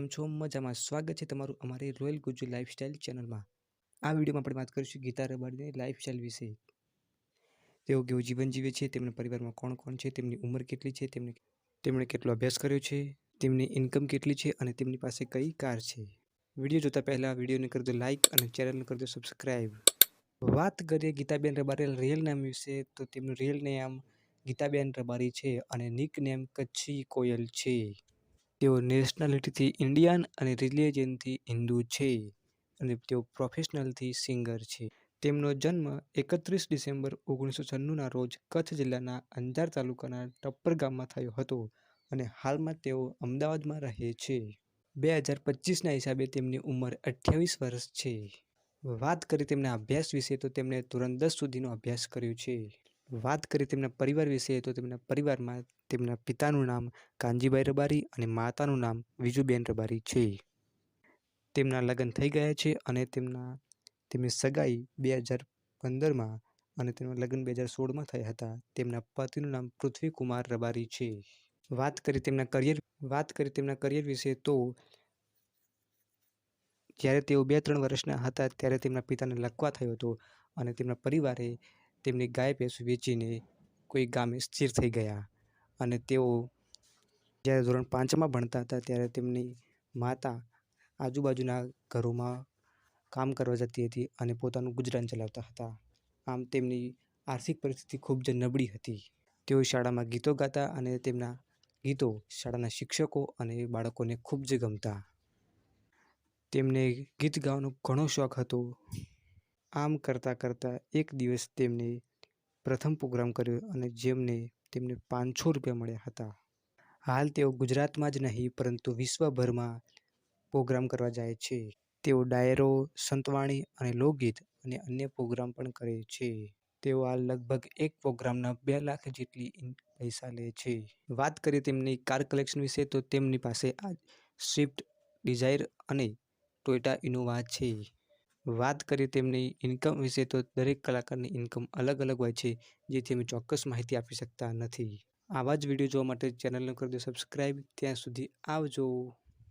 કેમ છો મજામાં. સ્વાગત છે તમારું અમારી રોયલ ગુજુ લાઈફસ્ટાઈલ ચેનલમાં આ વિડીયોમાં આપણે વાત કરીશું ગીતા રબારીની લાઈફસ્ટાઈલ વિશે. તેઓ કેવું જીવન જીવે છે, તેમના પરિવારમાં કોણ કોણ છે, તેમની ઉંમર કેટલી છે, તેમને તેમણે કેટલો અભ્યાસ કર્યો છે, તેમની ઇન્કમ કેટલી છે અને તેમની પાસે કઈ કાર છે. વીડિયો જોતા પહેલાં વિડીયોને કરી દો લાઇક અને ચેનલને કરી દો સબસ્ક્રાઈબ વાત કરીએ ગીતાબેન રબારી રિયલ નામ વિશે, તો તેમનું રિયલ નામ ગીતાબેન રબારી છે અને નિક નેમ કચ્છી કોયલ છે. તેઓ નેશનાલિટીથી ઇન્ડિયન અને રિલિજનથી હિન્દુ છે અને તેઓ પ્રોફેશનલથી સિંગર છે. તેમનો જન્મ એકત્રીસ ડિસેમ્બર ઓગણીસો છન્નુંના રોજ કચ્છ જિલ્લાના અંજાર તાલુકાના ટપ્પર ગામમાં થયો હતો અને હાલમાં તેઓ અમદાવાદમાં રહે છે. બે હજાર પચીસના હિસાબે તેમની ઉંમર અઠ્યાવીસ વર્ષ છે. વાત કરી તેમના અભ્યાસ વિશે તો તેમણે ધોરણ દસ સુધીનો અભ્યાસ કર્યો છે. વાત કરી તેમના પરિવાર વિશે, તો તેમના પરિવારમાં તેમના પિતાનું નામ કાનજીભાઈ રબારી અને માતાનું નામ વિજુબેન રબારી છે. તેમના લગ્ન થઈ ગયા છે અને તેમના, તેમની સગાઈ બે હજાર પંદરમાં અને તેમના લગ્ન બે હજાર સોળમાં થયા હતા. તેમના પતિનું નામ પૃથ્વીકુમાર રબારી છે. વાત કરી તેમના કરિયર વાત કરી તેમના કરિયર વિશે, તો જ્યારે તેઓ બે ત્રણ વર્ષના હતા, ત્યારે તેમના પિતાને લકવા થયો હતો અને તેમના પરિવારે તેમની ગાય ભેંસ વેચીને કોઈ ગામે સ્થિર થઈ ગયા અને તેઓ જ્યારે ધોરણ પાંચમાં ભણતા હતા ત્યારે તેમની માતા આજુબાજુના ઘરોમાં કામ કરવા જતી હતી અને પોતાનું ગુજરાન ચલાવતા હતા. આમ તેમની આર્થિક પરિસ્થિતિ ખૂબ જ નબળી હતી. તેઓ શાળામાં ગીતો ગાતા અને તેમના ગીતો શાળાના શિક્ષકો અને બાળકોને ખૂબ જ ગમતા. તેમને ગીત ગાવાનો ઘણો શોખ હતો. આમ કરતાં કરતાં એક દિવસ તેમને પ્રથમ પ્રોગ્રામ કર્યો અને જેમને તેમને પાંચસો રૂપિયા મળ્યા હતા. હાલ તેઓ ગુજરાતમાં જ નહીં, પરંતુ વિશ્વભરમાં પ્રોગ્રામ કરવા જાય છે. તેઓ ડાયરો, સંતવાણી અને લોકગીત અને અન્ય પ્રોગ્રામ પણ કરે છે. તેઓ આ લગભગ એક પ્રોગ્રામના બે લાખ જેટલી પૈસા લે છે. વાત કરીએ તેમની કાર કલેક્શન વિશે, તો તેમની પાસે આ સ્વિફ્ટ ડિઝાયર અને ટોયોટા ઇનોવા છે. વાત કરીએ તેમની ઇન્કમ વિશે તો દરેક કલાકારની ઇન્કમ અલગ અલગ હોય છે, જેથી અમે ચોક્કસ માહિતી આપી શકતા નથી. આવા જ વીડિયો જોવા માટે ચેનલને કરી દો સબસ્ક્રાઈબ ત્યાં સુધી આવજો.